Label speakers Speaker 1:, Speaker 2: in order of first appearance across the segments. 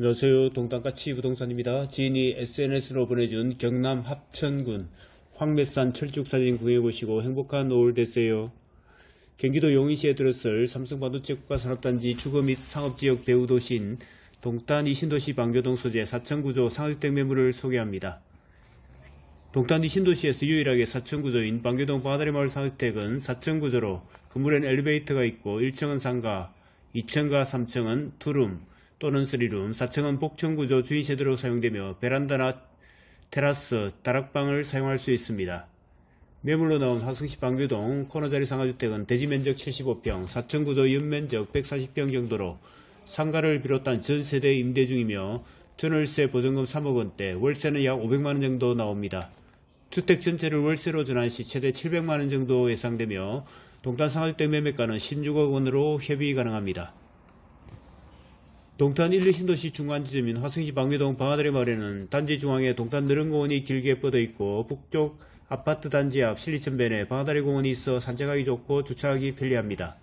Speaker 1: 안녕하세요. 동탄가 치 부동산입니다. 지인이 SNS로 보내준 경남 합천군 황매산 철쭉사진 구해보시고 행복한 노을 되세요. 경기도 용인시에 들었을 삼성반도체 국가산업단지 주거 및 상업지역 배후도시인 동탄 이신도시 방교동 소재 4층구조 상업주택 매물을 소개합니다. 동탄 이신도시에서 유일하게 4층구조인 방교동 바다리마을 상업주택은 4층구조로 건물엔 엘리베이터가 있고 1층은 상가, 2층과 3층은 투룸 또는 3룸, 4층은 복층구조 주인세대로 사용되며 베란다나 테라스, 다락방을 사용할 수 있습니다. 매물로 나온 화성시 방교동 코너자리 상가주택은 대지면적 75평, 4층 구조 연면적 140평 정도로 상가를 비롯한 전세대 임대 중이며 전월세 보증금 3억 원대, 월세는 약 500만 원 정도 나옵니다. 주택 전체를 월세로 전환 시 최대 700만 원 정도 예상되며 동탄 상가주택 매매가는 16억 원으로 협의 가능합니다. 동탄 1, 2신도시 중간 지점인 화성시 방배동 방아다리 마을에는 단지 중앙에 동탄 느른공원이 길게 뻗어 있고 북쪽 아파트 단지 앞 실리천변에 방아다리 공원이 있어 산책하기 좋고 주차하기 편리합니다.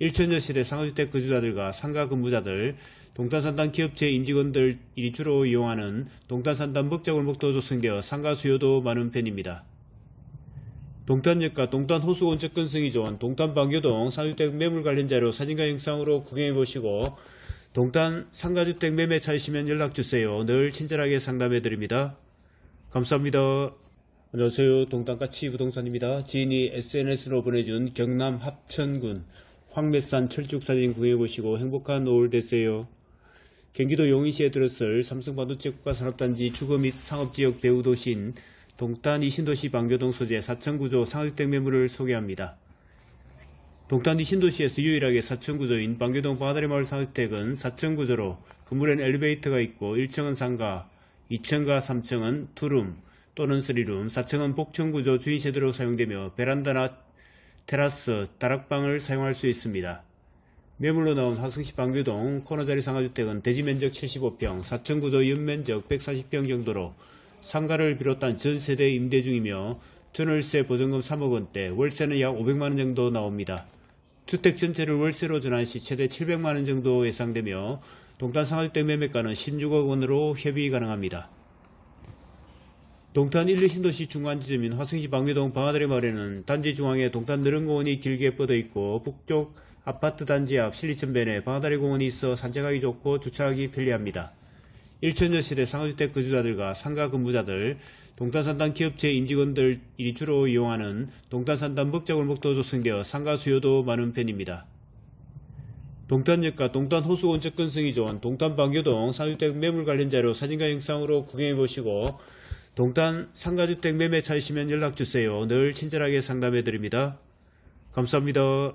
Speaker 1: 1천여 세대 상가주택 거주자들과 상가 근무자들, 동탄산단 기업체 임직원들 이 주로 이용하는 동탄산단 먹자골목도 조성되어 상가 수요도 많은 편입니다. 동탄역과 동탄 호수 원 접근성이 좋은 동탄 방교동 상주택 매물 관련 자료 사진과 영상으로 구경해 보시고 동탄 상가주택 매매 찾으시면 연락주세요. 늘 친절하게 상담해 드립니다. 감사합니다. 안녕하세요. 동탄가치 부동산입니다. 지인이 SNS로 보내준 경남 합천군 황매산 철쭉사진 구해보시고 행복한 노을 되세요. 경기도 용인시에 들었을 삼성반도체 국가산업단지 주거 및 상업지역 배후도시인 동탄 이신도시 방교동 소재 4층구조 상업주택 매물을 소개합니다. 동탄 이신도시에서 유일하게 4층 구조인 방교동 바다리마을 상주택은 4층 구조로 건물엔 엘리베이터가 있고 1층은 상가, 2층과 3층은 투룸 또는 3룸, 4층은 복층 구조 주인세대로 사용되며 베란다나 테라스, 다락방을 사용할 수 있습니다. 매물로 나온 화성시 방교동 코너자리 상가주택은 대지면적 75평, 4층 구조 연면적 140평 정도로 상가를 비롯한 전세대 임대 중이며 전월세 보증금 3억 원대, 월세는 약 500만 원 정도 나옵니다. 주택 전체를 월세로 전환 시 최대 700만 원 정도 예상되며 동탄 상가주택 매매가는 16억 원으로 협의 가능합니다. 동탄 1, 2신도시 중간 지점인 화성시 방배동 방아다리 마을에는 단지 중앙에 동탄 느른공원이 길게 뻗어 있고 북쪽 아파트 단지 앞 실리천변에 방아다리 공원이 있어 산책하기 좋고 주차하기 편리합니다. 1천여 세대 상가주택 거주자들과 상가 근무자들, 동탄산단 기업체 임직원들이 주로 이용하는 동탄산단 먹자골목도 조성되어 상가 수요도 많은 편입니다. 동탄역과 동탄 호수원 접근성이 좋은 동탄 방교동 상주택 매물 관련 자료 사진과 영상으로 구경해 보시고 동탄 상가주택 매매 찾으시면 연락 주세요. 늘 친절하게 상담해 드립니다. 감사합니다.